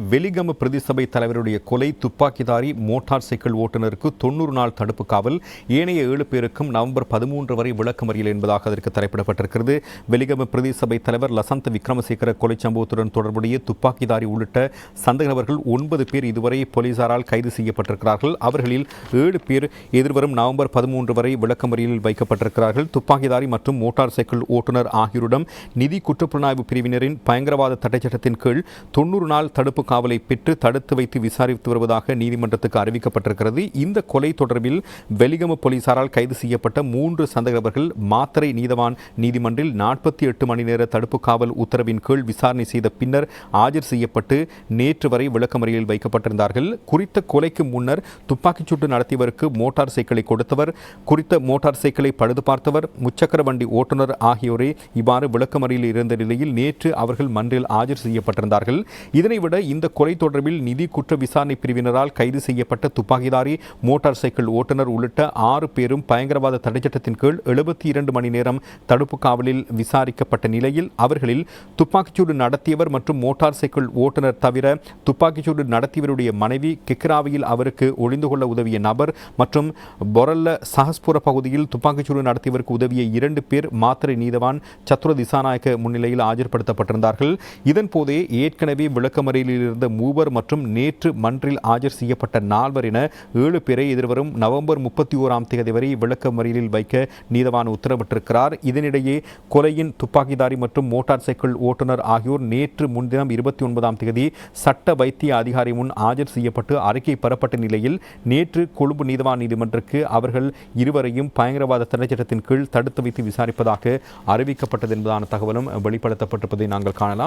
வெலிகம பிரதிசபை தலைவருடைய கொலை துப்பாக்கிதாரி motor cycle ஓட்டுநருக்கு தொண்ணூறு நாள் தடுப்பு காவல் ஏனைய ஏழு பேருக்கும் நவம்பர் பதிமூன்று வரை விளக்கமறியல் என்பதாக அதற்கு தலைப்பிடப்பட்டிருக்கிறது. வெலிகம பிரதிசபை தலைவர் லசந்த விக்ரமசேகர கொலை சம்பவத்துடன் தொடர்புடைய துப்பாக்கிதாரி உள்ளிட்ட சந்தேக நபர்கள் ஒன்பது பேர் இதுவரை போலீசாரால் கைது செய்யப்பட்டிருக்கிறார்கள். அவர்களில் ஏழு பேர் எதிர்வரும் நவம்பர் பதிமூன்று வரை விளக்கமறியலில் வைக்கப்பட்டிருக்கிறார்கள். துப்பாக்கிதாரி மற்றும் மோட்டார் சைக்கிள் ஓட்டுநர் ஆகியோரிடம் நிதி குற்றப்புலனாய்வு பிரிவினரின் பயங்கரவாத தடைச்சட்டத்தின் கீழ் தொண்ணூறு நாள் தடுப்பு காவலை பெற்று தடுத்து வைத்து விசாரித்து வருவதாக நீதிமன்றத்துக்கு அறிவிக்கப்பட்டிருக்கிறது. இந்த கொலை தொடர்பில் வெலிகம போலீசாரால் கைது செய்யப்பட்ட மூன்று சந்தேகவர்கள் மாத்தரை நீதவான் நீதிமன்றில் நாற்பத்தி எட்டு மணி நேர தடுப்பு காவல் உத்தரவின் கீழ் விசாரணை செய்த பின்னர் ஆஜர் செய்யப்பட்டு நேற்று வரை விளக்கமறியலில் வைக்கப்பட்டிருந்தார்கள். குறித்த கொலைக்கு முன்னர் துப்பாக்கிச்சூட்டு நடத்தியவருக்கு மோட்டார் சைக்கிளை கொடுத்தவர் குறித்த மோட்டார் சைக்கிளை பழுது பார்த்தவர் முச்சக்கர வண்டி ஓட்டுநர் ஆகியோரே இவ்வாறு விளக்கமறியில் இருந்த நிலையில் நேற்று அவர்கள் மன்றில் ஆஜர் செய்யப்பட்டிருந்தார்கள். இதனை விட இந்த கொலை தொடர்பில் நிதி குற்ற விசாரணை பிரிவினரால் கைது செய்யப்பட்ட துப்பாக்கிதாரி மோட்டார் சைக்கிள் ஓட்டுநர் உள்ளிட்ட ஆறு பேரும் பயங்கரவாத தடைச்சட்டத்தின் கீழ் எழுபத்தி இரண்டு மணி நேரம் தடுப்பு காவலில் விசாரிக்கப்பட்ட நிலையில் அவர்களில் துப்பாக்கிச்சூடு நடத்தியவர் மற்றும் மோட்டார் சைக்கிள் ஓட்டுநர் தவிர துப்பாக்கிச்சூடு நடத்தியவருடைய மனைவி கிக்ராவியில் அவருக்கு ஒளிந்து கொள்ள உதவிய நபர் மற்றும் பொரல்ல சஹஸ்புர பகுதியில் துப்பாக்கிச்சூடு நடத்தியவருக்கு உதவிய இரண்டு பேர் மாத்திரை நீதவான் சத்ரு திசாநாயக்க முன்னிலையில் ஆஜர்படுத்தப்பட்டிருந்தார்கள். இதன் போதே ஏற்கனவே விளக்கமறியலில் இருந்த மூவர் மற்றும் நேற்று மன்றில் ஆஜர் செய்யப்பட்ட நால்வர் என ஏழு பேரை எதிர்வரும் நவம்பர் முப்பத்தி ஓராம் தேதி வரை விளக்கமறியலில் வைக்க நீதவான் உத்தரவிட்டிருக்கிறார். இதனிடையே கொலையின் துப்பாக்கிதாரி மற்றும் மோட்டார் சைக்கிள் ஓட்டுநர் ஆகியோர் நேற்று முன்தினம் இருபத்தி ஒன்பதாம் தேதி சட்ட வைத்திய அதிகாரி முன் ஆஜர் செய்யப்பட்டு அறிக்கை பெறப்பட்ட நிலையில் நேற்று கொழும்பு நீதவான் நீதிமன்றக்கு அவர்கள் இருவரையும் பயங்கரவாத தடைச்சட்டத்தின் கீழ் தடுத்து வைத்து விசாரிப்பதாக அறிவிக்கப்பட்டது என்பதான தகவலும் வெளிப்படுத்தப்பட்டிருப்பதை நாங்கள் காணலாம்.